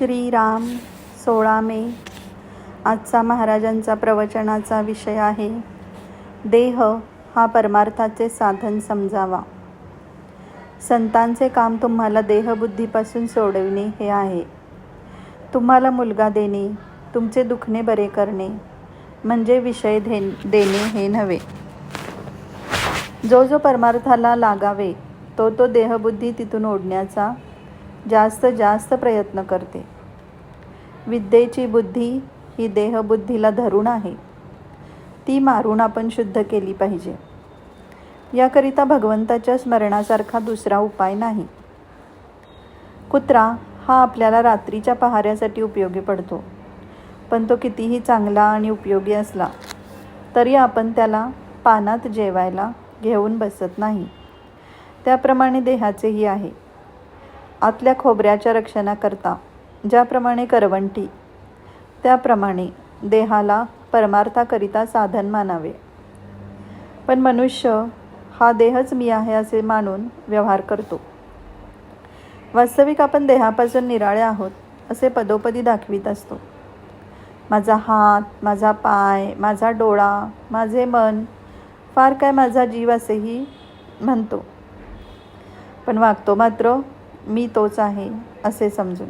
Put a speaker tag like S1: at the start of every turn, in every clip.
S1: श्रीराम सोळा मे. आजचा महाराजांचा प्रवचनाचा विषय आहे. देह हा परमार्थाचे साधन समजावा. संतांचे काम तुम्हाला देहबुद्धीपासून सोडविणे हे आहे. तुम्हाला मुलगा देणे तुमचे दुखणे बरे करणे म्हणजे विषय धे देणे हे नव्हे. जो जो परमार्थाला लागावे तो तो देहबुद्धी तिथून ओढण्याचा जास्त जास्त प्रयत्न करते. विद्येची बुद्धी ही देहबुद्धीला धरून आहे. ती मारून आपण शुद्ध केली पाहिजे. याकरिता भगवंताच्या स्मरणासारखा दुसरा उपाय नाही. कुत्रा हा आपल्याला रात्रीच्या पहाऱ्यासाठी उपयोगी पडतो. पण तो कितीही चांगला आणि उपयोगी असला तरी आपण त्याला पानात जेवायला घेऊन बसत नाही. त्याप्रमाणे देहाचेही आहे. आतल्या खोबऱ्याच्या रक्षणाकरता ज्याप्रमाणे करवंटी त्याप्रमाणे देहाला परमार्थाकरिता साधन मानावे. पण मनुष्य हा देहच मी आहे असे मानून व्यवहार करतो. वास्तविक आपण देहापासून निराळे आहोत असे पदोपदी दाखवित असतो. माझा हात माझा पाय माझा डोळा माझे मन फार काय माझा जीव असेही म्हणतो. पण वागतो मात्र मी तोच आहे असे समजून.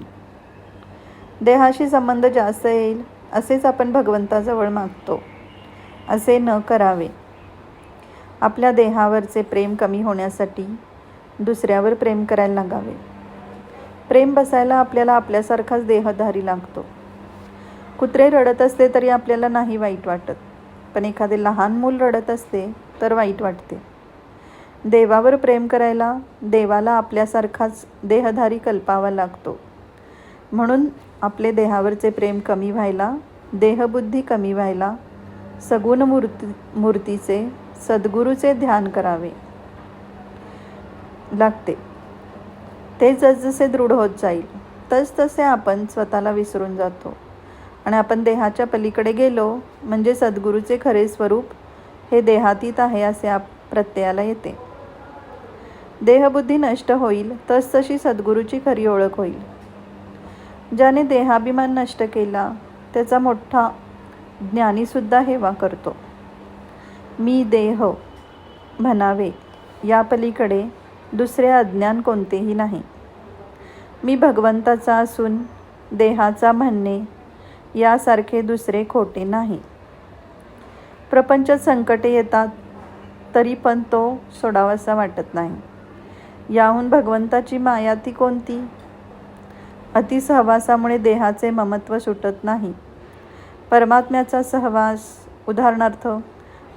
S1: देहाशी संबंध जास्त येईल असेच आपण भगवंताजवळ मागतो. असे न करावे. आपल्या देहावरचे प्रेम कमी होण्यासाठी दुसऱ्यावर प्रेम करायला लागावे. प्रेम बसायला आपल्याला आपल्यासारखाच देहधारी लागतो. कुत्रे रडत असते तरी आपल्याला नाही वाईट वाटत. पण एखादे लहान मूल रडत असते तर वाईट वाटते. देवावर प्रेम करायला देवाला आपल्यासारखाच देहधारी कल्पावा लागतो. म्हणून आपले देहावरचे प्रेम कमी व्हायला देहबुद्धी कमी व्हायला सगुण मूर्ती मूर्तीचे सद्गुरूचे ध्यान करावे लागते. ते जसजसे दृढ होत जाईल तसतसे आपण स्वतःला विसरून जातो. आणि आपण देहाच्या पलीकडे गेलो म्हणजे सद्गुरूचे खरे स्वरूप हे देहातीत आहे असे आप प्रत्ययाला येते. देहबुद्धी नष्ट होईल तसतशी सद्गुरूची खरी ओळख होईल. ज्याने देहाभिमान नष्ट केला त्याचा मोठा ज्ञानीसुद्धा हेवा करतो. मी देह म्हणावे या पलीकडे दुसरे अज्ञान कोणतेही नाही. मी भगवंताचा असून देहाचा म्हणणे यासारखे दुसरे खोटे नाही. प्रपंचात संकटे येतात तरी पण तो सोडावासा वाटत नाही. याहून भगवंताची माया ती कोणती? अतिसहवासामुळे देहाचे ममत्व सुटत नाही. परमात्म्याचा सहवास उदाहरणार्थ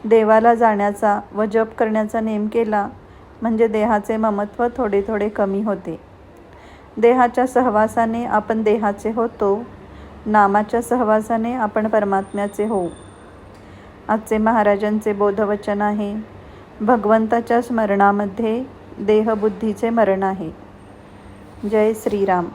S1: देवाला जाण्याचा व जप करण्याचा नेम केला म्हणजे देहाचे ममत्व थोडे थोडे कमी होते. देहाच्या सहवासाने आपण देहाचे होतो नामाच्या सहवासाने आपण परमात्म्याचे होऊ. आजचे महाराजांचे बोधवचन आहे भगवंताच्या स्मरणामध्ये देहबुद्धीचे मरण आहे. जय श्रीराम.